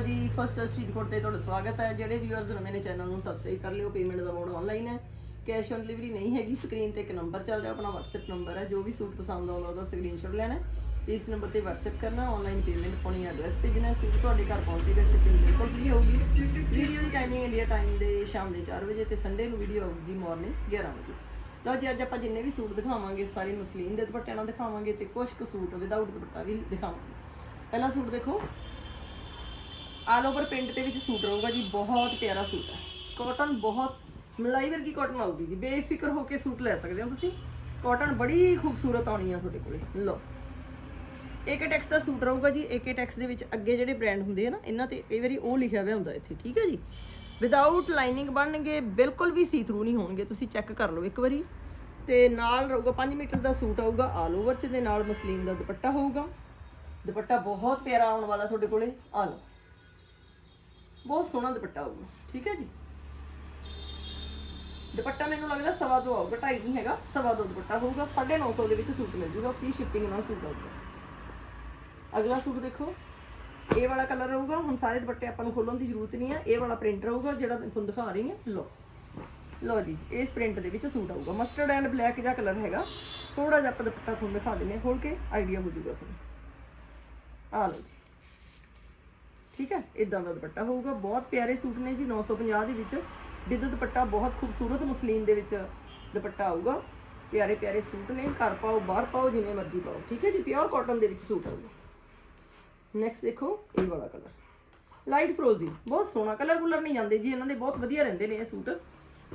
ਜੀ first street code ਤੇ ਤੁਹਾਡਾ ਸਵਾਗਤ ਹੈ। ਜਿਹੜੇ ਵਿਊਅਰਸ ਨਵੇਂ ਨੇ ਚੈਨਲ ਨੂੰ ਸਬਸਕ੍ਰਾਈਬ ਕਰ ਲਿਓ। ਪੇਮੈਂਟ ਦਾ ਮੋਡ ਆਨਲਾਈਨ ਹੈ। ਕੈਸ਼ ਔਨ ਡਿਲੀਵਰੀ ਨਹੀਂ ਹੈਗੀ। ਸਕਰੀਨ ਤੇ ਇੱਕ ਨੰਬਰ ਚੱਲ ਰਿਹਾ। ਆਪਣਾ WhatsApp ਨੰਬਰ ਹੈ। ਜੋ ਵੀ ਸੂਟ ਪਸੰਦ ਆਉਂਦਾ ਉਹਦਾ ਸਕਰੀਨਸ਼ਾਟ ਲੈਣਾ ਇਸ ਨੰਬਰ ਤੇ WhatsApp ਕਰਨਾ। ਆਨਲਾਈਨ ਪੇਮੈਂਟ ਪਾਉਣੀ ਐਡਰੈਸ ਭੇਜਣਾ ਸੂਟ ਤੁਹਾਡੇ ਘਰ ਪਹੁੰਚੇਗਾ ਸ਼ਿਪਿੰਗ ਬਿਲਕੁਲ ਫ੍ਰੀ ਹੋਊਗੀ। ਵੀਡੀਓ ਦੀ ਟਾਈਮਿੰਗ ਇੰਡੀਆ ਟਾਈਮ ਦੇ ਸ਼ਾਮ ਦੇ 4 ਵਜੇ ਤੇ ਸੰਡੇ ਨੂੰ ਵੀਡੀਓ ਆਊਗੀ ਮਾਰਨਿੰਗ 11 ਵਜੇ। ਲਓ ਜੀ, ਅੱਜ ਆਪਾਂ ਜਿੰਨੇ ਵੀ ਸੂਟ ਦਿਖਾਵਾਂਗੇ, ਸਾਰੇ ਮਸਲੀਨ ਦੇ ਦੁਪੱਟਿਆਂ ਨਾਲ ਦਿਖਾਵਾਂਗੇ ਤੇ ਕੁਝ ਕੁ ਸੂਟ ਵਿਦਆਊਟ ਦੁਪੱਟਾ ਵੀ ਦਿਖਾਵਾਂਗੇ। ਪਹਿਲਾ ਸੂਟ ਦੇਖੋ। ਆਲ ਓਵਰ ਪ੍ਰਿੰਟ ਦੇ ਵਿੱਚ ਸੂਟ ਰਹੂਗਾ ਜੀ, ਬਹੁਤ ਪਿਆਰਾ ਸੂਟ ਹੈ। ਕਾਟਨ ਬਹੁਤ, ਮਲਾਈ ਵਰਗੀ ਕਾਟਨ ਆਊਗੀ ਜੀ। ਬੇਫਿਕਰ ਹੋ ਕੇ ਸੂਟ ਲੈ ਸਕਦੇ ਹੋ ਤੁਸੀਂ। ਕਾਟਨ ਬੜੀ ਖੂਬਸੂਰਤ ਆਉਣੀ ਆ ਤੁਹਾਡੇ ਕੋਲੇ। ਲਓ। ਏਕਟੈਕਸ ਦਾ ਸੂਟ ਰਹੂਗਾ ਜੀ। ਏਕਟੈਕਸ ਦੇ ਵਿੱਚ ਅੱਗੇ ਜਿਹੜੇ ਬ੍ਰਾਂਡ ਹੁੰਦੇ ਆ ਨਾ, ਇਹਨਾਂ ਤੇ ਕਈ ਵਾਰੀ ਉਹ ਲਿਖਿਆ ਹੋਇਆ ਹੁੰਦਾ ਇੱਥੇ, ਠੀਕ ਹੈ ਜੀ? ਵਿਦਆਊਟ ਲਾਈਨਿੰਗ ਬਣਨਗੇ, ਬਿਲਕੁਲ ਵੀ ਸੀ ਥਰੂ ਨਹੀਂ ਹੋਣਗੇ। ਤੁਸੀਂ ਚੈੱਕ ਕਰ ਲਓ ਇੱਕ ਵਾਰੀ। ਤੇ ਨਾਲ ਰਹੂਗਾ 5 ਮੀਟਰ ਦਾ ਸੂਟ ਆਊਗਾ ਆਲ ਓਵਰ ਚ, ਦੇ ਨਾਲ ਮਸਲੀਨ ਦਾ ਦੁਪੱਟਾ ਹੋਊਗਾ। ਦੁਪੱਟਾ ਬਹੁਤ ਪਿਆਰਾ ਆਉਣ ਵਾਲਾ ਤੁਹਾਡੇ ਕੋਲੇ। ਆ ਲਓ। ਬਹੁਤ ਸੋਹਣਾ ਦੁਪੱਟਾ ਆਊਗਾ ਠੀਕ ਹੈ ਜੀ? ਦੁਪੱਟਾ ਮੈਨੂੰ ਲੱਗਦਾ ਸਵਾ ਦੋ ਆਊਗਾ, ਢਾਈ ਨਹੀਂ ਹੈਗਾ, ਸਵਾ ਦੋ ਦੁਪੱਟਾ ਹੋਊਗਾ 950 ਦੇ ਵਿੱਚ ਸੂਟ ਮਿਲ ਜੂਗਾ ਫ੍ਰੀ ਸ਼ਿਪਿੰਗ ਨਾਲ ਸੂਟ ਆਊਗਾ। ਅਗਲਾ ਸੂਟ ਦੇਖੋ, ਇਹ ਵਾਲਾ ਕਲਰ ਰਹੂਗਾ, ਹੁਣ ਸਾਰੇ ਦੁਪੱਟੇ ਆਪਾਂ ਨੂੰ ਖੋਲਣ ਦੀ ਜ਼ਰੂਰਤ ਨਹੀਂ ਹੈ ਇਹ ਵਾਲਾ ਪ੍ਰਿੰਟ ਰਹੂਗਾ, ਜਿਹੜਾ ਮੈਂ ਤੁਹਾਨੂੰ ਦਿਖਾ ਰਹੀ ਹਾਂ, ਲਓ। ਲਓ ਜੀ, ਇਸ ਪ੍ਰਿੰਟ ਦੇ ਵਿੱਚ ਸੂਟ ਆਊਗਾ ਮਸਟਰਡ ਐਂਡ ਬਲੈਕ ਜਿਹਾ ਕਲਰ ਹੈਗਾ ਥੋੜਾ ਜਿਹਾ ਆਪਾਂ ਦੁਪੱਟਾ ਤੁਹਾਨੂੰ ਦਿਖਾ ਦਿੰਦੇ ਹਾਂ ਖੋਲ ਕੇ ਆਈਡੀਆ ਹੋ ਜਾਊਗਾ ਤੁਹਾਨੂੰ। ਆ ਲਓ ਜੀ। ਠੀਕ ਹੈ? ਇਦਾਂ ਦਾ ਦੁਪੱਟਾ ਹੋਊਗਾ। ਬਹੁਤ ਪਿਆਰੇ ਸੂਟ ਨੇ ਜੀ 950 ਦੇ ਵਿੱਚ। ਵਿਦ ਦੁਪੱਟਾ ਬਹੁਤ ਖੂਬਸੂਰਤ ਮਸਲੀਨ ਦੇ ਵਿੱਚ ਦੁਪੱਟਾ ਆਊਗਾ। ਪਿਆਰੇ ਪਿਆਰੇ ਸੂਟ ਨੇ। ਘਰ ਪਾਓ, ਬਾਹਰ ਪਾਓ, ਜਿਵੇਂ ਮਰਜ਼ੀ ਪਾਓ। ਠੀਕ ਹੈ ਜੀ? ਪਿਓਰ ਕਾਟਨ ਦੇ ਵਿੱਚ ਸੂਟ ਆਊਗਾ। ਨੈਕਸਟ ਦੇਖੋ, ਇਹ ਵਾਲਾ ਕਲਰ ਲਾਈਟ ਫਰੋਜ਼ੀ ਬਹੁਤ ਸੋਹਣਾ। ਕਲਰ ਕੂਲਰ ਨਹੀਂ ਜਾਂਦੇ ਜੀ। ਇਹਨਾਂ ਦੇ ਬਹੁਤ ਵਧੀਆ ਰਹਿੰਦੇ ਨੇ ਇਹ ਸੂਟ।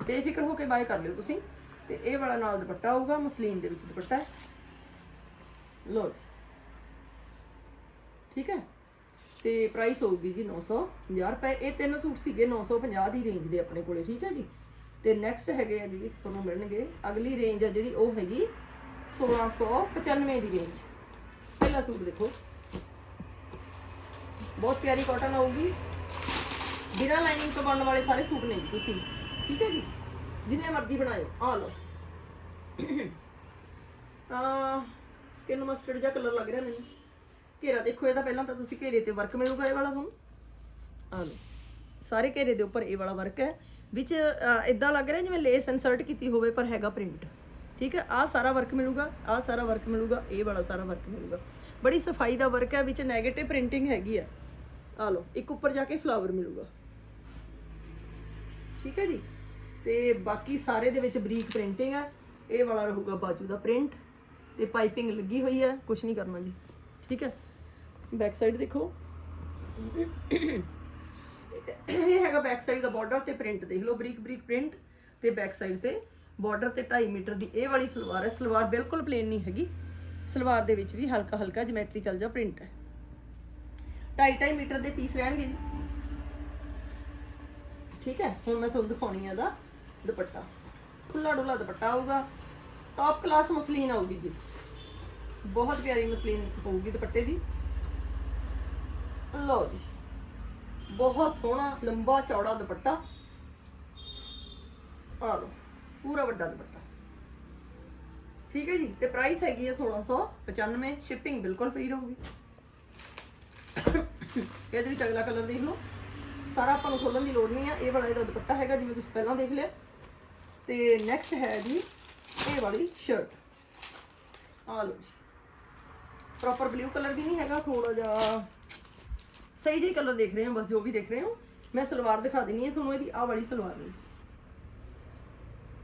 ਤੇ ਫਿਕਰ ਹੋ ਕੇ ਬਾਏ ਕਰ ਲਿਓ ਤੁਸੀਂ। ਤੇ ਇਹ ਵਾਲਾ ਨਾਲ ਦੁਪੱਟਾ ਆਊਗਾ ਮਸਲੀਨ ਦੇ ਵਿੱਚ ਦੁਪੱਟਾ। ਹੈ ਲਓ ਜੀ। ਠੀਕ ਹੈ? ਤੇ ਪ੍ਰਾਈਸ ਹੋਊਗੀ ਜੀ 950 ਰੁਪਏ। ਇਹ ਤਿੰਨ ਸੂਟ ਸੀਗੇ 950 ਦੀ ਰੇਂਜ ਦੇ ਆਪਣੇ ਕੋਲੇ, ਠੀਕ ਹੈ ਜੀ? ਤੇ ਨੈਕਸਟ ਹੈਗੇ ਆ ਜੀ, ਤੁਹਾਨੂੰ ਮਿਲਣਗੇ। ਅਗਲੀ ਰੇਂਜ ਆ ਜਿਹੜੀ ਉਹ ਹੈਗੀ 1695 ਦੀ ਰੇਂਜ ਪਹਿਲਾ ਸੂਟ ਦੇਖੋ। ਬਹੁਤ ਪਿਆਰੀ ਕਾਟਨ ਆਊਗੀ। ਬਿਨਾਂ ਲਾਈਨਿੰਗ ਤੋਂ ਬਣਨ ਵਾਲੇ ਸਾਰੇ ਸੂਟ ਨੇ ਜੀ ਤੁਸੀਂ, ਠੀਕ ਹੈ ਜੀ? ਜਿੰਨੇ ਮਰਜ਼ੀ ਬਣਾਇਓ ਆ ਲਓ। ਆ ਸਕਿਨ ਮਸਟਰਡ ਜਿਹਾ ਕਲਰ ਲੱਗ ਰਿਹਾ ਮੈਨੂੰ। ਘੇਰਾ ਦੇਖੋ ਇਹਦਾ ਪਹਿਲਾਂ ਤਾਂ ਤੁਸੀਂ ਘੇਰੇ ਤੇ ਵਰਕ ਮਿਲੂਗਾ ਇਹ ਵਾਲਾ ਤੁਹਾਨੂੰ। ਆ ਲਓ, ਸਾਰੇ ਘੇਰੇ ਦੇ ਉੱਪਰ ਇਹ ਵਾਲਾ ਵਰਕ ਹੈ, ਵਿੱਚ ਇਦਾਂ ਲੱਗ ਰਿਹਾ ਜਿਵੇਂ ਲੇਸ ਇਨਸਰਟ ਕੀਤੀ ਹੋਵੇ, ਪਰ ਹੈਗਾ ਪ੍ਰਿੰਟ ਠੀਕ ਹੈ ਆ ਸਾਰਾ ਵਰਕ ਮਿਲੂਗਾ ਆ ਸਾਰਾ ਵਰਕ ਮਿਲੂਗਾ, ਇਹ ਵਾਲਾ ਸਾਰਾ ਵਰਕ ਮਿਲੂਗਾ। ਬੜੀ ਸਫ਼ਾਈ ਦਾ ਵਰਕ ਹੈ, ਵਿੱਚ 네ਗੇਟਿਵ ਪ੍ਰਿੰਟਿੰਗ ਹੈਗੀ ਆ ਆ ਲਓ, ਇੱਕ ਉੱਪਰ ਜਾ ਕੇ ਫਲਾਵਰ ਮਿਲੂਗਾ। ਠੀਕ ਹੈ ਜੀ? ਤੇ ਬਾਕੀ ਸਾਰੇ ਦੇ ਵਿੱਚ ਬਰੀਕ ਪ੍ਰਿੰਟਿੰਗ ਹੈ, ਇਹ ਵਾਲਾ ਰਹੂਗਾ ਬਾਜੂ ਦਾ ਪ੍ਰਿੰਟ ਤੇ ਪਾਈਪਿੰਗ ਲੱਗੀ ਹੋਈ ਹੈ ਕੁਝ ਨਹੀਂ ਕਰਨਾ ਜੀ। ਠੀਕ ਹੈ? ਬੈਕ ਸਾਈਡ ਦੇਖੋ। ਇਹ ਹੈਗਾ ਬੈਕ ਸਾਈਡ ਦਾ ਬਾਰਡਰ ਤੇ ਪ੍ਰਿੰਟ ਦੇਖ ਲਓ, ਬਰੀਕ ਬਰੀਕ ਪ੍ਰਿੰਟ ਤੇ ਬੈਕ ਸਾਈਡ ਤੇ ਬਾਰਡਰ ਤੇ 2.5 ਮੀਟਰ ਦੀ ਇਹ ਵਾਲੀ ਸਲਵਾਰ ਹੈ। ਸਲਵਾਰ ਬਿਲਕੁਲ ਪਲੇਨ ਨਹੀਂ ਹੈਗੀ। ਸਲਵਾਰ ਦੇ ਵਿੱਚ ਵੀ ਹਲਕਾ ਹਲਕਾ ਜਿਓਮੈਟ੍ਰੀਕਲ ਜਿਹਾ ਪ੍ਰਿੰਟ ਹੈ। 2.5 ਮੀਟਰ ਦੇ ਪੀਸ ਰਹਿਣਗੇ ਜੀ। ਠੀਕ ਹੈ, ਹੁਣ ਮੈਂ ਤੁਹਾਨੂੰ ਦਿਖਾਉਣੀ ਹੈ ਦਾ ਦੁਪੱਟਾ। ਖੁੱਲਾ ਡੁੱਲਾ ਦੁਪੱਟਾ ਆਊਗਾ। ਟੌਪ ਕਲਾਸ ਮਸਲੀਨ ਆਊਗੀ ਜੀ। ਬਹੁਤ ਪਿਆਰੀ ਮਸਲੀਨ ਹੋਊਗੀ ਦੁਪੱਟੇ ਦੀ। ਲਓ ਜੀ। ਬਹੁਤ ਸੋਹਣਾ, ਲੰਬਾ, ਚੌੜਾ ਦੁਪੱਟਾ। ਆ ਲਓ, ਪੂਰਾ ਵੱਡਾ ਦੁਪੱਟਾ। ਠੀਕ ਹੈ ਜੀ? ਤੇ ਪ੍ਰਾਈਸ ਹੈਗੀ ਹੈ 1695 ਸ਼ਿਪਿੰਗ ਬਿਲਕੁਲ ਫ੍ਰੀ ਰਹੂਗੀ। ਇਹਦੇ ਵਿੱਚ ਅਗਲਾ ਕਲਰ ਦੇਖ ਲਓ। ਸਾਰਾ ਆਪਾਂ ਨੂੰ ਖੋਲਣ ਦੀ ਲੋੜ ਨਹੀਂ ਆ। ਇਹ ਵਾਲਾ ਇਹਦਾ ਦੁਪੱਟਾ ਹੈਗਾ, ਜਿਵੇਂ ਤੁਸੀਂ ਪਹਿਲਾਂ ਦੇਖ ਲਿਆ। ਤੇ ਨੈਕਸਟ ਹੈ ਜੀ, ਇਹ ਵਾਲੀ ਸ਼ਰਟ ਆ ਲਓ ਜੀ। ਪ੍ਰੋਪਰ ਬਲੂ ਕਲਰ ਵੀ ਨਹੀਂ ਹੈਗਾ ਥੋੜਾ ਜਿਹਾ ਸਹੀ ਜਿਹੇ ਕਲਰ ਦੇਖ ਰਹੇ ਹੋ, ਬਸ ਜੋ ਵੀ ਦੇਖ ਰਹੇ ਹੋ। ਮੈਂ ਸਲਵਾਰ ਦਿਖਾ ਦਿੰਨੀ ਹੈ ਤੁਹਾਨੂੰ ਇਹਦੀ, ਆਹ ਵਾਲੀ ਸਲਵਾਰ ਦੀ।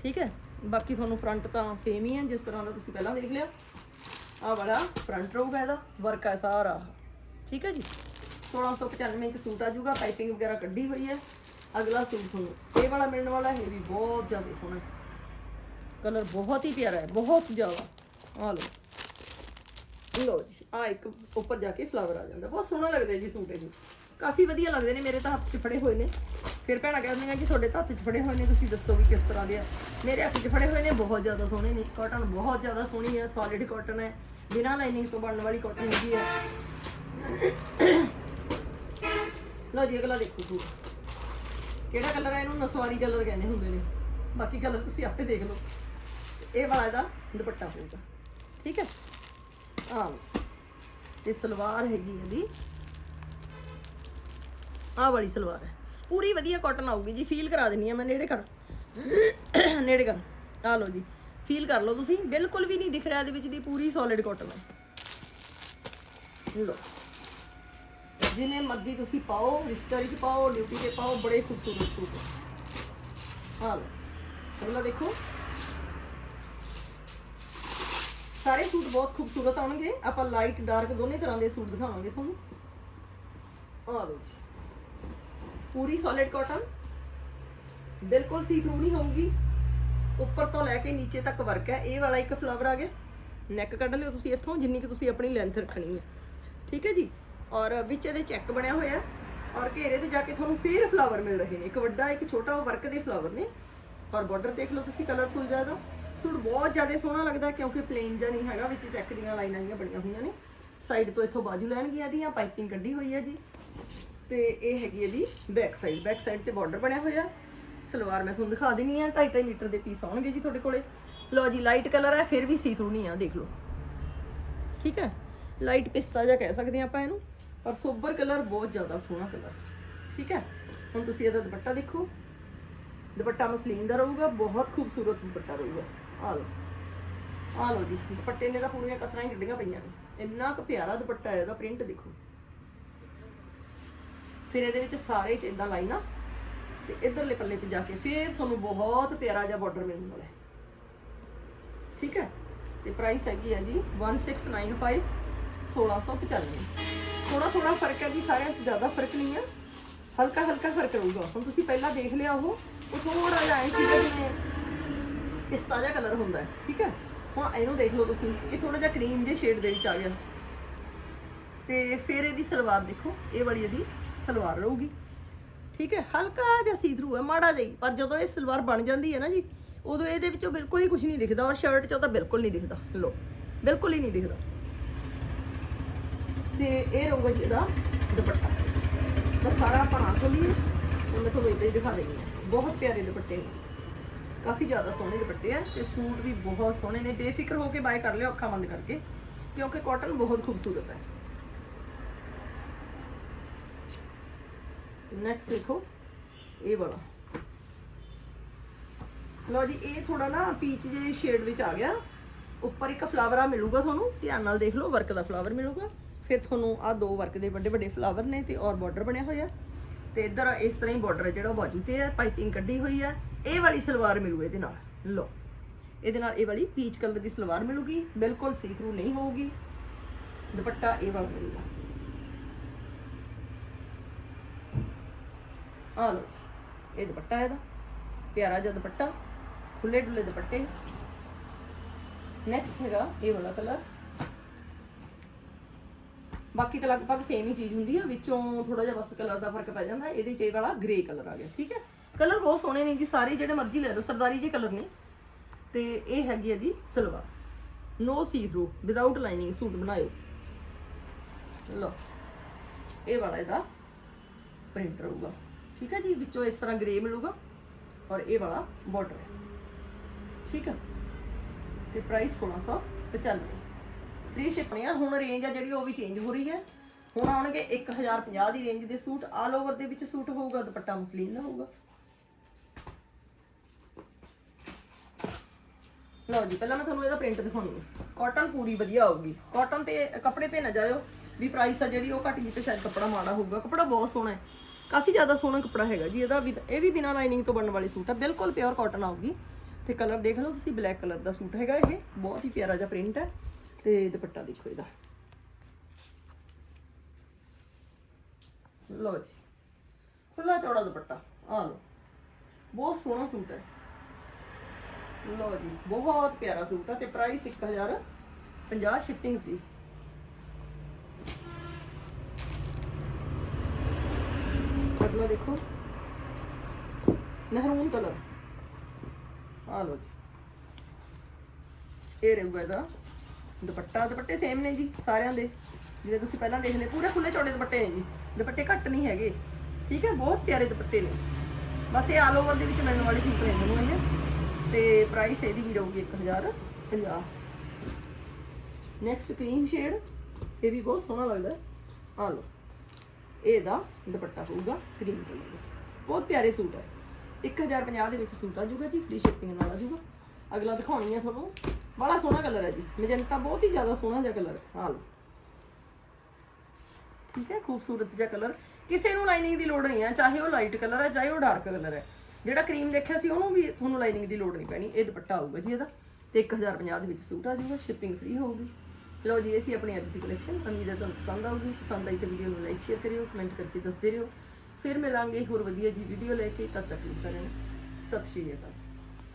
ਠੀਕ ਹੈ? ਬਾਕੀ ਤੁਹਾਨੂੰ ਫਰੰਟ ਤਾਂ ਸੇਮ ਹੀ ਹੈ, ਜਿਸ ਤਰ੍ਹਾਂ ਦਾ ਤੁਸੀਂ ਪਹਿਲਾਂ ਦੇਖ ਲਿਆ। ਆਹ ਵਾਲਾ ਫਰੰਟ ਰਹੂਗਾ ਇਹਦਾ ਵਰਕ ਹੈ ਸਾਰਾ। ਠੀਕ ਹੈ ਜੀ? 1695 ਚ ਸੂਟ ਆ ਜਾਊਗਾ ਪਾਈਪਿੰਗ ਵਗੈਰਾ ਕੱਢੀ ਹੋਈ ਹੈ। ਅਗਲਾ ਸੂਟ ਤੁਹਾਨੂੰ, ਇਹ ਵਾਲਾ ਮਿਲਣ ਵਾਲਾ ਹੈ ਵੀ ਬਹੁਤ ਜ਼ਿਆਦਾ ਸੋਹਣਾ ਕਲਰ ਬਹੁਤ ਹੀ ਪਿਆਰਾ ਹੈ, ਬਹੁਤ ਜ਼ਿਆਦਾ। ਆ ਲਓ। ਲੋ ਜੀ ਆ ਇੱਕ ਉੱਪਰ ਜਾ ਕੇ ਫਲਾਵਰ ਆ ਜਾਂਦਾ। ਬਹੁਤ ਸੋਹਣਾ ਲੱਗਦਾ ਜੀ ਸੂਟ ਇਹ ਕਾਫੀ ਵਧੀਆ ਲੱਗਦੇ ਨੇ, ਮੇਰੇ ਤਾਂ ਹੱਥ 'ਚ ਫੜੇ ਹੋਏ ਨੇ। ਫਿਰ ਭੈਣਾਂ ਕਹਿੰਦੀਆਂ ਕਿ ਤੁਹਾਡੇ ਤਾਂ ਹੱਥ 'ਚ ਫੜੇ ਹੋਏ ਨੇ, ਤੁਸੀਂ ਦੱਸੋ ਵੀ ਕਿਸ ਤਰ੍ਹਾਂ ਦੇ ਆ। ਮੇਰੇ ਹੱਥ 'ਚ ਫੜੇ ਹੋਏ ਨੇ, ਬਹੁਤ ਜ਼ਿਆਦਾ ਸੋਹਣੇ ਨੇ। ਕਾਟਨ ਬਹੁਤ ਜ਼ਿਆਦਾ ਸੋਹਣੀ ਹੈ ਸੋਲਿਡ ਕਾਟਨ ਹੈ। ਬਿਨਾਂ ਲਾਈਨਿੰਗ ਤੋਂ ਬਣਨ ਵਾਲੀ ਕਾਟਨ ਹੈਗੀ ਹੈ। ਲੋ ਜੀ, ਅਗਲਾ ਦੇਖੋ ਸੂਟ ਕਿਹੜਾ ਕਲਰ ਹੈ ਇਹਨੂੰ? ਨਸਵਾਰੀ ਕਲਰ ਕਹਿੰਦੇ ਹੁੰਦੇ ਨੇ। ਬਾਕੀ ਕਲਰ ਤੁਸੀਂ ਆਪੇ ਦੇਖ ਲਓ। ਇਹ ਵਾਲਾ ਇਹਦਾ ਦੁਪੱਟਾ ਹੋਊਗਾ। ਠੀਕ ਹੈ? ਆ ਤੇ ਸਲਵਾਰ ਹੈਗੀ ਇਹਦੀ। ਆਹ ਵਾਲੀ ਸਲਵਾਰ ਹੈ। ਪੂਰੀ ਵਧੀਆ ਕਾਟਨ ਆਊਗੀ ਜੀ ਫੀਲ ਕਰਾ ਦਿੰਨੀ ਆ ਮੈਂ ਨੇੜੇ ਕਰ। ਨੇੜੇ ਕਰ। ਆ ਲਓ ਜੀ ਫੀਲ ਕਰ ਲਓ ਤੁਸੀਂ, ਬਿਲਕੁਲ ਵੀ ਨਹੀਂ ਦਿਖ ਰਿਹਾ ਇਹਦੇ ਵਿੱਚ ਦੀ ਪੂਰੀ ਸੋਲਿਡ ਕਾਟਨ ਹੈ। ਲਓ। ਜਿਨੇ ਮਰਜ਼ੀ ਤੁਸੀਂ ਪਾਓ, ਰਿਸ਼ਤੇਦਾਰੀ ਚ ਪਾਓ ਡਿਊਟੀ ਤੇ ਪਾਓ, ਬੜੇ ਖੂਬਸੂਰਤ ਸੂਟ ਆ ਲਓ। ਦੇਖੋ ਸਾਰੇ ਸੂਟ ਬਹੁਤ ਖੂਬਸੂਰਤ ਆਉਣਗੇ। ਆਪਾਂ ਲਾਈਟ ਡਾਰਕ ਦੋਨੇ ਤਰ੍ਹਾਂ ਦੇ ਸੂਟ ਦਿਖਾਵਾਂਗੇ ਤੁਹਾਨੂੰ। ਆ ਲਓ ਜੀ। ਪੂਰੀ ਸੋਲਿਡ ਕਾਟਨ ਬਿਲਕੁਲ ਸੀ ਥਰੂ ਨਹੀਂ ਹੋਊਗੀ। ਉੱਪਰ ਤੋਂ ਲੈ ਕੇ ਨੀਚੇ ਤੱਕ ਵਰਕ ਹੈ। ਇਹ ਵਾਲਾ ਇੱਕ ਫਲਾਵਰ ਆ ਗਿਆ। ਨੈਕ ਕੱਢ ਲਿਓ ਤੁਸੀਂ ਇੱਥੋਂ, ਜਿੰਨੀ ਕਿ ਤੁਸੀਂ ਆਪਣੀ ਲੈਂਥ ਰੱਖਣੀ ਹੈ। ਠੀਕ ਹੈ ਜੀ? ਔਰ ਵਿੱਚ ਇਹਦੇ ਚੈੱਕ ਬਣਿਆ ਹੋਇਆ ਔਰ ਘੇਰੇ ਤੇ ਜਾ ਕੇ ਤੁਹਾਨੂੰ ਫੇਰ ਫਲਾਵਰ ਮਿਲ ਰਹੇ ਨੇ। ਇੱਕ ਵੱਡਾ, ਇੱਕ ਛੋਟਾ ਵਰਕ ਦੇ ਫਲਾਵਰ ਨੇ। ਔਰ ਬਾਰਡਰ ਦੇਖ ਲਓ ਤੁਸੀਂ ਕਲਰਫੁਲ ਜ਼ਿਆਦਾ। ਸੂਟ ਬਹੁਤ ਜ਼ਿਆਦਾ ਸੋਹਣਾ ਲੱਗਦਾ ਕਿਉਂਕਿ ਪਲੇਨ ਜਿਹਾ ਨਹੀਂ ਹੈਗਾ, ਵਿੱਚ ਚੈੱਕ ਦੀਆਂ ਲਾਈਨਾਂ ਜਿਹੀਆਂ ਬਣੀਆਂ ਹੋਈਆਂ ਨੇ। ਸਾਈਡ ਤੋਂ ਇੱਥੋਂ ਬਾਜੂ ਲੈਣਗੀਆਂ ਇਹਦੀਆਂ ਪਾਈਪਿੰਗ ਕੱਢੀ ਹੋਈ ਹੈ ਜੀ। ਤੇ ਇਹ ਹੈਗੀ ਹੈ ਜੀ ਬੈਕ ਸਾਈਡ ਬੈਕ ਸਾਈਡ ਤੇ ਬਾਰਡਰ ਬਣਿਆ ਹੋਇਆ। ਸਲਵਾਰ ਮੈਂ ਤੁਹਾਨੂੰ ਦਿਖਾ ਦਿੰਨੀ ਆ 2.5 ਮੀਟਰ ਦੇ ਪੀਸ ਆਉਣਗੇ ਜੀ ਤੁਹਾਡੇ ਕੋਲੇ। ਲਓ ਜੀ ਲਾਈਟ ਕਲਰ ਹੈ ਫਿਰ ਵੀ ਸੀ ਥਰੂ ਨਹੀਂ ਆ, ਦੇਖ ਲਓ। ਠੀਕ ਹੈ? ਲਾਈਟ ਪਿਸਤਾ ਜਿਹਾ ਕਹਿ ਸਕਦੇ ਆ ਆਪਾਂ ਇਹਨੂੰ। ਔਰ ਸੋਬਰ ਕਲਰ ਬਹੁਤ ਜ਼ਿਆਦਾ ਸੋਹਣਾ ਕਲਰ ਠੀਕ ਹੈ? ਹੁਣ ਤੁਸੀਂ ਇਹਦਾ ਦੁਪੱਟਾ ਦੇਖੋ। ਦੁਪੱਟਾ ਮਸਲੀਨ ਦਾ ਰਹੂਗਾ, ਬਹੁਤ ਖੂਬਸੂਰਤ ਦੁਪੱਟਾ ਰਹੂਗਾ। ਆ ਲਓ। ਆ ਲਓ ਜੀ, ਦੁਪੱਟੇ ਨੇ ਤਾਂ ਪੂਰੀਆਂ ਕਸਰਾਂ ਹੀ ਕੱਢੀਆਂ ਪਈਆਂ ਨੇ। ਇੰਨਾ ਕੁ ਪਿਆਰਾ ਦੁਪੱਟਾ ਹੈ ਇਹਦਾ, ਪ੍ਰਿੰਟ ਦੇਖੋ। ਫਿਰ ਇਹਦੇ ਵਿੱਚ ਸਾਰੇ ਚ ਇਦਾਂ ਲਾਈਨਾਂ ਤੇ ਇਧਰਲੇ ਪੱਲੇ ਤੇ ਜਾ ਕੇ ਫਿਰ ਤੁਹਾਨੂੰ ਬਹੁਤ ਪਿਆਰਾ ਜਿਹਾ ਬਾਰਡਰ ਮਿਲਣ ਵਾਲਾ ਹੈ। ਠੀਕ ਹੈ? ਤੇ ਪ੍ਰਾਈਸ ਹੈਗੀ ਹੈ ਜੀ 1695 1695 ਥੋੜਾ ਥੋੜਾ ਫ਼ਰਕ ਹੈ ਜੀ, ਸਾਰਿਆਂ 'ਚ ਜ਼ਿਆਦਾ ਫ਼ਰਕ ਨਹੀਂ ਹੈ। ਹਲਕਾ ਹਲਕਾ ਫ਼ਰਕ ਰਹੂਗਾ। ਹੁਣ ਤੁਸੀਂ ਪਹਿਲਾਂ ਦੇਖ ਲਿਆ ਉਹ ਉਹ ਥੋੜਾ ਜਿਹਾ ਐਂ ਸੀਗਾ ਜਿਵੇਂ ਪਿਸਤਾ ਜਿਹਾ ਕਲਰ ਹੁੰਦਾ ਹੈ, ਠੀਕ ਹੈ? ਹੁਣ ਇਹਨੂੰ ਦੇਖ ਲਓ ਤੁਸੀਂ, ਇਹ ਥੋੜਾ ਜਿਹਾ ਕਰੀਮ ਜਿਹੇ ਸ਼ੇਡ ਦੇ ਵਿੱਚ ਆ ਗਿਆ। ਤੇ ਫਿਰ ਇਹਦੀ ਸਲਵਾਰ ਦੇਖੋ, ਇਹ ਵਾਲੀ ਇਹਦੀ ਸਲਵਾਰ ਰਹੂਗੀ। ਠੀਕ ਹੈ? ਹਲਕਾ ਜਿਹਾ ਸੀ ਥਰੂ ਹੈ, ਮਾੜਾ ਜਿਹਾ ਪਰ ਜਦੋਂ ਇਹ ਸਲਵਾਰ ਬਣ ਜਾਂਦੀ ਹੈ ਨਾ ਜੀ, ਉਦੋਂ ਇਹਦੇ ਵਿੱਚੋਂ ਬਿਲਕੁਲ ਹੀ ਕੁਝ ਨਹੀਂ ਦਿਖਦਾ ਔਰ ਸ਼ਰਟ 'ਚੋਂ ਤਾਂ ਬਿਲਕੁਲ ਨਹੀਂ ਦਿਖਦਾ। ਲੋ ਬਿਲਕੁਲ ਹੀ ਨਹੀਂ ਦਿਖਦਾ। ਤੇ ਇਹ ਰਹੂਗਾ ਜੀ ਇਹਦਾ ਦੁਪੱਟਾ। ਤਾਂ ਸਾਰਾ ਆਪਾਂ ਨਾ ਖੋਲੀਏ, ਹੁਣ ਮੈਂ ਤੁਹਾਨੂੰ ਇਦਾਂ ਹੀ ਦਿਖਾ ਦੇਣੀ ਹੈ। ਬਹੁਤ ਪਿਆਰੇ ਦੁਪੱਟੇ ਨੇ। ਕਾਫੀ ਜ਼ਿਆਦਾ ਸੋਹਣੇ ਦੁਪੱਟੇ ਆ ਤੇ ਸੂਟ ਵੀ ਬਹੁਤ ਸੋਹਣੇ ਨੇ। ਬੇਫਿਕਰ ਹੋ ਕੇ ਬਾਏ ਕਰ ਲਿਓ, ਅੱਖਾਂ ਬੰਦ ਕਰਕੇ, ਕਿਉਂਕਿ ਕਾਟਨ ਬਹੁਤ ਖੂਬਸੂਰਤ ਹੈ। ਨੈਕਸਟ ਦੇਖੋ, ਇਹ ਵਾਲਾ। ਲਓ ਜੀ, ਇਹ ਥੋੜਾ ਨਾ ਪੀਚ ਜਿਹੇ ਸ਼ੇਡ ਵਿੱਚ ਆ ਗਿਆ। ਉੱਪਰ ਇੱਕ ਫਲਾਵਰ ਆ, ਮਿਲੂਗਾ ਤੁਹਾਨੂੰ। ਧਿਆਨ ਨਾਲ ਦੇਖ ਲਓ ਵਰਕ ਦਾ ਫਲਾਵਰ ਮਿਲੂਗਾ। ਫਿਰ ਤੁਹਾਨੂੰ ਆ ਦੋ ਵਰਕ ਦੇ ਵੱਡੇ ਵੱਡੇ ਫਲਾਵਰ ਨੇ ਤੇ ਔਰ ਬਾਰਡਰ ਬਣਿਆ ਹੋਇਆ। ਤੇ ਇੱਧਰ ਇਸ ਤਰ੍ਹਾਂ ਹੀ ਬਾਰਡਰ ਜਿਹੜਾ ਉਹ ਬਾਜੂ ਤੇ ਹੈ, ਪਾਈਪਿੰਗ ਕੱਢੀ ਹੋਈ ਹੈ। ਇਹ ਵਾਲੀ ਸਲਵਾਰ ਮਿਲੂ ਇਹਦੇ ਨਾਲ। ਲਓ, ਇਹਦੇ ਨਾਲ ਇਹ ਵਾਲੀ ਪੀਚ ਕਲਰ ਦੀ ਸਲਵਾਰ ਮਿਲੂਗੀ, ਬਿਲਕੁਲ ਸੀ ਥਰੂ ਨਹੀਂ ਹੋਊਗੀ। ਦੁਪੱਟਾ ਇਹ ਵਾਲਾ ਮਿਲੂਗਾ। ਆ ਲਓ ਜੀ, ਇਹ ਦੁਪੱਟਾ ਇਹਦਾ। ਪਿਆਰਾ ਜਿਹਾ ਦੁਪੱਟਾ ਖੁੱਲੇ ਡੁੱਲੇ ਦੁਪੱਟੇ। ਨੈਕਸਟ ਹੈਗਾ ਇਹ ਵਾਲਾ ਕਲਰ ਬਾਕੀ ਤਾਂ ਲਗਭਗ ਸੇਮ ਹੀ ਚੀਜ਼ ਹੁੰਦੀ ਆ, ਵਿੱਚੋਂ ਥੋੜਾ ਜਿਹਾ ਬਸ ਕਲਰ ਦਾ ਫ਼ਰਕ ਪੈ ਜਾਂਦਾ, ਇਹਦੇ ਚ ਇਹ ਵਾਲਾ ਗ੍ਰੇ ਕਲਰ ਆ ਗਿਆ, ਠੀਕ ਹੈ? ਕਲਰ ਬਹੁਤ ਸੋਹਣੇ ਨੇ ਜੀ, ਸਾਰੇ ਜਿਹੜੇ ਮਰਜ਼ੀ ਲੈ ਲਓ, ਸਰਦਾਰੀ ਜੇ ਕਲਰ ਨੇ। ਤੇ ਇਹ ਹੈਗੀ ਇਹਦੀ salwar. No see through without lining suit ਬਣਾਇਓ। ਲਓ, ਇਹ ਵਾਲਾ ਇਹਦਾ ਪ੍ਰਿੰਟ ਰਹੂਗਾ। ਠੀਕ ਹੈ ਜੀ? ਵਿੱਚੋਂ ਇਸ ਤਰ੍ਹਾਂ ਗ੍ਰੇ ਮਿਲੂਗਾ ਔਰ ਇਹ ਵਾਲਾ ਬਾਰਡਰ ਹੈ। ਠੀਕ ਹੈ? ਤੇ ਪ੍ਰਾਈਸ 1695 ਫ੍ਰੀ ਸ਼ਿਪਿੰਗ ਆ ਹੁਣ ਰੇਂਜ ਆ ਜਿਹੜੀ ਉਹ ਵੀ ਚੇਂਜ ਹੋ ਰਹੀ ਹੈ। ਹੁਣ ਆਉਣਗੇ 1050 ਦੀ ਰੇਂਜ ਦੇ ਸੂਟ। ਆਲ ਓਵਰ ਦੇ ਵਿੱਚ ਸੂਟ ਹੋਊਗਾ, ਦੁਪੱਟਾ ਮਸਲੀਨ ਦਾ ਹੋਊਗਾ। ਲਓ ਜੀ, ਪਹਿਲਾਂ ਮੈਂ ਤੁਹਾਨੂੰ ਇਹਦਾ ਪ੍ਰਿੰਟ ਦਿਖਾਉਣੀ ਹੈ। ਕਾਟਨ ਪੂਰੀ ਵਧੀਆ ਆਊਗੀ। ਕਾਟਨ ਤੇ ਕੱਪੜੇ ਤੇ ਨਾ ਜਾਇਓ ਵੀ ਪ੍ਰਾਈਸ ਆ ਜਿਹੜੀ ਉਹ ਘੱਟ ਗਈ ਤੇ ਸ਼ਾਇਦ ਕੱਪੜਾ ਮਾੜਾ ਹੋਊਗਾ। ਕੱਪੜਾ ਬਹੁਤ ਸੋਹਣਾ ਹੈ। ਕਾਫੀ ਜ਼ਿਆਦਾ ਸੋਹਣਾ ਕੱਪੜਾ ਹੈਗਾ ਜੀ ਇਹਦਾ ਵੀ ਇਹ ਵੀ ਬਿਨਾ ਲਾਈਨਿੰਗ ਤੋਂ ਬਣਨ ਵਾਲੀ ਸੂਟ ਹੈ ਬਿਲਕੁਲ ਪਿਓਰ ਕਾਟਨ ਆਊਗੀ। ਤੇ ਕਲਰ ਦੇਖ ਲਓ ਤੁਸੀਂ ਬਲੈਕ ਕਲਰ ਦਾ ਸੂਟ ਹੈਗਾ ਇਹ। ਬਹੁਤ ਹੀ ਪਿਆਰਾ ਜਿਹਾ ਪ੍ਰਿੰਟ ਹੈ। ਤੇ ਦੁਪੱਟਾ ਦੇਖੋ ਇਹਦਾ। ਲਓ ਜੀ। ਖੁੱਲਾ ਚੌੜਾ ਦੁਪੱਟਾ ਆ ਲਓ। ਬਹੁਤ ਸੋਹਣਾ ਸੂਟ ਹੈ। ਲਓ ਜੀ, ਬਹੁਤ ਪਿਆਰਾ ਸੂਟ ਹੈ ਤੇ ਪ੍ਰਾਈਸ 1050 ਸ਼ਿਪਿੰਗ ਫ੍ਰੀ ਅਗਲਾ ਦੇਖੋ। Maroon colour. ਆ ਲਓ ਜੀ। ਇਹ ਰਹੂਗਾ ਇਹਦਾ। ਦੁਪੱਟਾ, ਦੁਪੱਟੇ ਸੇਮ ਨੇ ਜੀ, ਸਾਰਿਆਂ ਦੇ। ਜਿਹੜੇ ਤੁਸੀਂ ਪਹਿਲਾਂ ਦੇਖ ਲਏ, ਪੂਰੇ ਖੁੱਲੇ ਚੌੜੇ ਦੁਪੱਟੇ ਨੇ ਜੀ। ਦੁਪੱਟੇ ਘੱਟ ਨਹੀਂ ਹੈਗੇ। ਠੀਕ ਹੈ, ਬਹੁਤ ਪਿਆਰੇ ਦੁਪੱਟੇ ਨੇ। ਬਸ ਇਹ ਆਲ ਓਵਰ ਦੇ ਵਿੱਚ ਮਿਲਣ ਵਾਲੀ ਸੂਟ ਨੇ ਮੈਨੂੰ ਇਹ ਤੇ ਪ੍ਰਾਈਸ ਇਹਦੀ ਵੀ ਰਹੂਗੀ 1050 ਨੈਕਸਟ ਕਰੀਮ ਸ਼ੇਡ ਇਹ ਵੀ ਬਹੁਤ ਸੋਹਣਾ ਲੱਗਦਾ। ਹੈ। ਆ ਲਓ ਇਹ ਦੁਪੱਟਾ ਹੋਊਗਾ ਕਰੀਮ ਕਲਰ ਦਾ। ਬਹੁਤ ਪਿਆਰੇ ਸੂਟ ਹੈ 1050 ਦੇ ਵਿੱਚ ਸੂਟ ਆ ਜੂਗਾ ਜੀ ਫ੍ਰੀ ਸ਼ਿਪਿੰਗ ਨਾਲ ਆ ਜੂਗਾ ਅਗਲਾ ਦਿਖਾਉਣੀ ਆ ਤੁਹਾਨੂੰ। ਬੜਾ ਸੋਹਣਾ ਕਲਰ ਹੈ ਜੀ। ਮੈਜੈਂਟਾ ਬਹੁਤ ਹੀ ਜ਼ਿਆਦਾ ਸੋਹਣਾ ਜਿਹਾ ਕਲਰ ਹੈ। ਆਹ ਲਓ। ਠੀਕ ਹੈ, ਖੂਬਸੂਰਤ ਜਿਹਾ ਕਲਰ। ਕਿਸੇ ਨੂੰ ਲਾਈਨਿੰਗ ਦੀ ਲੋੜ ਨਹੀਂ ਹੈ, ਚਾਹੇ ਉਹ ਲਾਈਟ ਕਲਰ ਹੈ, ਚਾਹੇ ਉਹ ਡਾਰਕ ਕਲਰ ਹੈ। ਜਿਹੜਾ ਕਰੀਮ ਦੇਖਿਆ ਸੀ, ਉਹਨੂੰ ਵੀ ਤੁਹਾਨੂੰ ਲਾਈਨਿੰਗ ਦੀ ਲੋੜ ਨਹੀਂ ਪੈਣੀ। ਇਹ ਦੁਪੱਟਾ ਆਊਗਾ ਜੀ ਇਹਦਾ। ਤੇ 1050 ਦੇ ਵਿੱਚ ਸੂਟ ਆ ਜਾਊਗਾ ਸ਼ਿਪਿੰਗ ਫ੍ਰੀ ਹੋਊਗੀ। ਚਲੋ ਜੀ, ਇਹ ਸੀ ਆਪਣੀ ਅੱਜ ਦੀ ਕਲੈਕਸ਼ਨ ਉਮੀਦ ਹੈ ਤੁਹਾਨੂੰ ਪਸੰਦ ਆਊਗੀ। ਪਸੰਦ ਆਈ ਤਾਂ ਵੀਡੀਓ ਨੂੰ ਲਾਈਕ ਸ਼ੇਅਰ ਕਰਿਓ ਕਮੈਂਟ ਕਰਕੇ ਦੱਸਦੇ ਰਹੋ। ਫਿਰ ਮਿਲਾਂਗੇ ਹੋਰ ਵਧੀਆ ਜੀ ਵੀਡੀਓ ਲੈ ਕੇ। ਤਦ ਤੱਕ ਲਈ ਸਾਰਿਆਂ ਨੂੰ। ਸਤਿ ਸ਼੍ਰੀ ਅਕਾਲ।